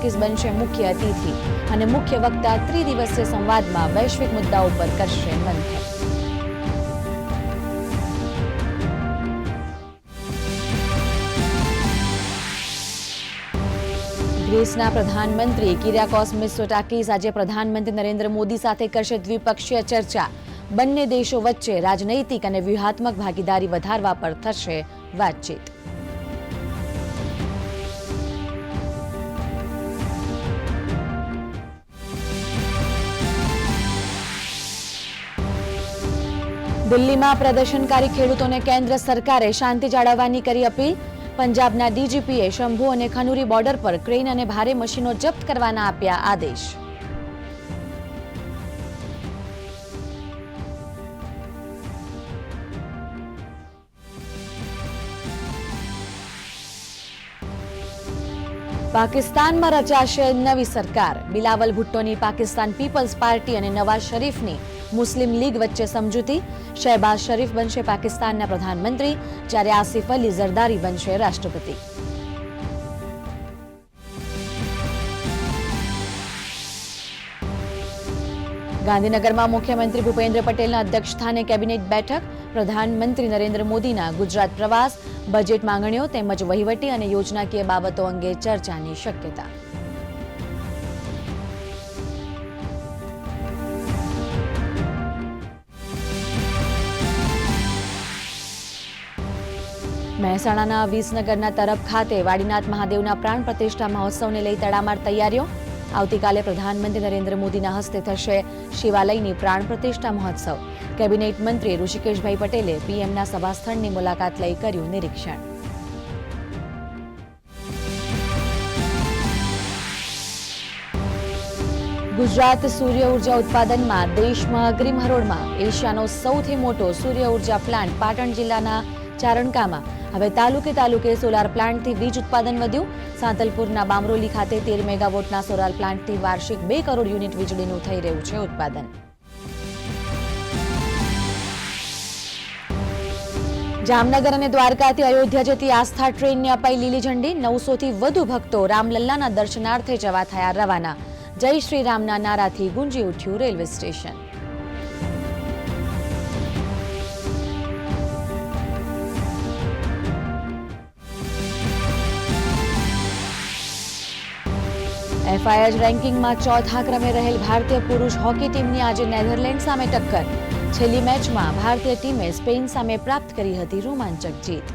Office બનશે મુખ્ય અતિથિ અને મુખ્ય વક્તા ત્રિદિવસીય સંવાદમાં વૈશ્વિક મુદ્દાઓ પર કરશે મંથન. ગ્રીસના પ્રધાનમંત્રી કિરિયાકોસ મિત્સોટાકીસ આજે પ્રધાનમંત્રી નરેન્દ્ર મોદી સાથે કરશે દ્વિપક્ષીય ચર્ચા. બંને દેશો વચ્ચે રાજનૈતિક અને વ્યૂહાત્મક ભાગીદારી વધારવા પર થશે વાતચીત. દિલ્હીમાં પ્રદર્શનકારી ખેડૂતોને કેન્દ્ર સરકારે શાંતિ જાળવવાની કરી અપીલ. પંજાબના ડીજીપીએ શંભુ અને ખનુરી બોર્ડર પર ક્રેન અને ભારે મશીનો જપ્ત કરવાના આપ્યા આદેશ. પાકિસ્તાનમાં રચાશે નવી સરકાર. બિલાવલ ભુટ્ટોની પાકિસ્તાન પીપલ્સ પાર્ટી અને નવાઝ શરીફની મુસ્લિમ લીગ વચ્ચે સમજૂતી. શહેબાઝ શરીફ બનશે પાકિસ્તાનના પ્રધાનમંત્રી, જ્યારે આસિફ અલી ઝરદારી બનશે રાષ્ટ્રપતિ. ગાંધીનગરમાં મુખ્યમંત્રી ભૂપેન્દ્ર પટેલના અધ્યક્ષસ્થાને કેબિનેટ બેઠક. પ્રધાનમંત્રી નરેન્દ્ર મોદીના ગુજરાત પ્રવાસ. બજેટ માંગણીઓ તેમજ વહીવટી અને યોજનાકીય બાબતો અંગે ચર્ચાની શક્યતા. મહેસાણાના વિસનગરના તરફ ખાતે વાડીનાથ મહાદેવના પ્રાણ પ્રતિષ્ઠા મહોત્સવને લઈ તડામાર તૈયારીઓ. આવતીકાલે પ્રધાનમંત્રી નરેન્દ્ર મોદીના હસ્તે થશે શિવાલયની પ્રાણ પ્રતિષ્ઠા મહોત્સવ. કેબિનેટ મંત્રી ઋષિકેશભાઈ પટેલે પીએમના સભાસ્થળની મુલાકાત લઈ કર્યું નિરીક્ષણ. ગુજરાત સૂર્ય ઊર્જા ઉત્પાદનમાં દેશમાં અગ્રીમ હરોળમાં એશિયાનો સૌથી મોટો સૂર્ય ઊર્જા પ્લાન્ટ પાટણ જિલ્લાના ચારણકામાં. હવે તાલુકે તાલુકે સોલાર પ્લાન્ટથી વીજ ઉત્પાદન વધ્યું. સાંતલપુરના બામરોલી ખાતે તેર મેગાવોટના સોલાર પ્લાન્ટથી વાર્ષિક બે કરોડ યુનિટ વીજળીનું થઈ રહ્યું છે ઉત્પાદન. જામનગર અને દ્વારકાથી અયોધ્યા જતી આસ્થા ટ્રેનને અપાઈ લીલી ઝંડી. નવસોથી વધુ ભક્તો રામલલ્લાના દર્શનાર્થે જવા થયા રવાના. જય શ્રી રામના નારાથી ગુંજી ઉઠ્યું રેલવે સ્ટેશન. એફઆઈએચ રેન્કિંગમાં ચોથા ક્રમે રહેલ ભારતીય પુરુષ હોકી ટીમની આજે નેધરલેન્ડ સામે ટક્કર. છેલ્લી મેચમાં ભારતીય ટીમે સ્પેન સામે પ્રાપ્ત કરી હતી રોમાંચક જીત.